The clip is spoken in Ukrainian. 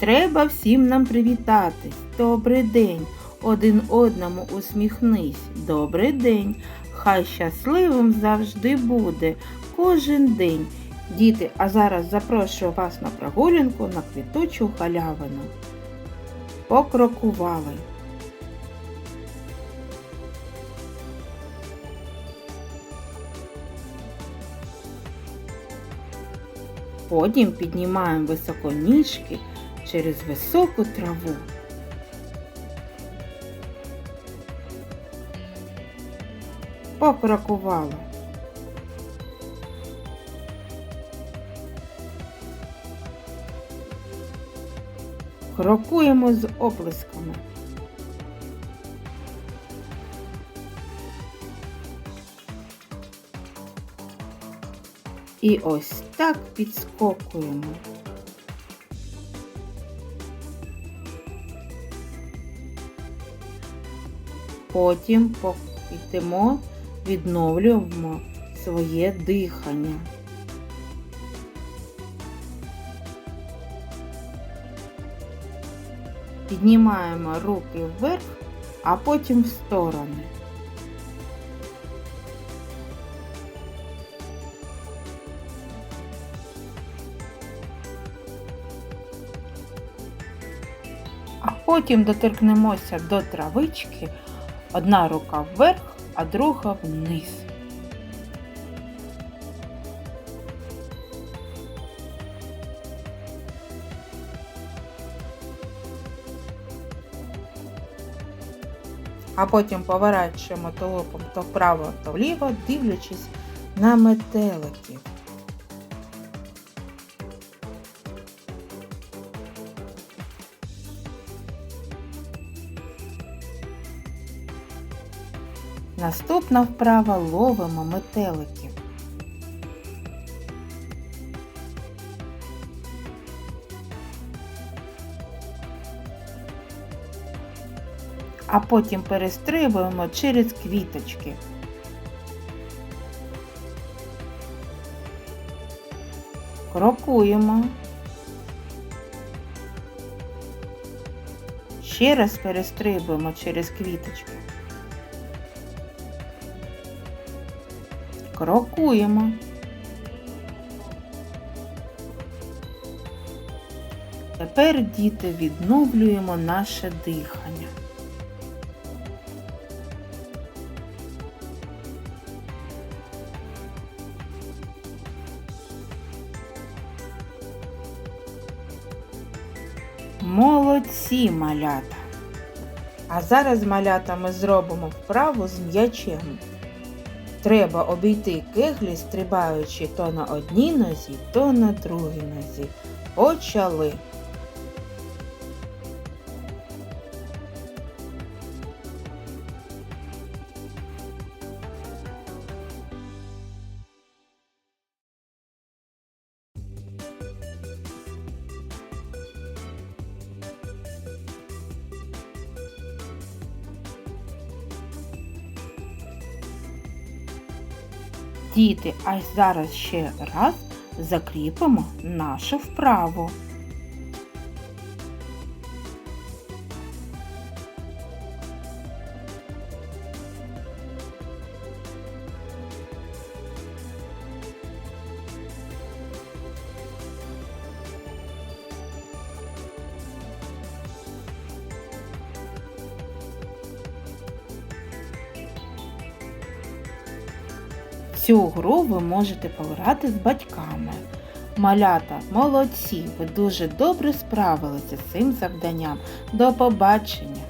Треба всім нам привітатись. Добрий день. Один одному усміхнись. Добрий день. Хай щасливим завжди буде. Кожен день. Діти, а зараз запрошую вас на прогулянку на квітучу галявину. Покрокували. Потім піднімаємо високо ніжки через високу траву. Покрокували. Крокуємо з оплесками. І ось так підскокуємо. Потім йдемо, відновлюємо своє дихання. Піднімаємо руки вверх, а потім в сторони. А потім доторкнемося до травички, одна рука вверх, а друга вниз. А потім поворачуємо тулупом то вправо, то вліво, дивлячись на метеликів. Наступна вправа ловимо метеликів. А потім перестрибуємо через квіточки. Крокуємо. Ще раз перестрибуємо через квіточки. Крокуємо. Тепер, діти, відновлюємо наше дихання. Молодці малята! А зараз малята ми зробимо вправу з м'ячем. Треба обійти кеглі, стрибаючи то на одній нозі, то на другій нозі. Почали. Діти, а зараз ще раз закріпимо нашу вправу. Цю гру ви можете пограти з батьками. Малята, молодці! Ви дуже добре справилися з цим завданням. До побачення!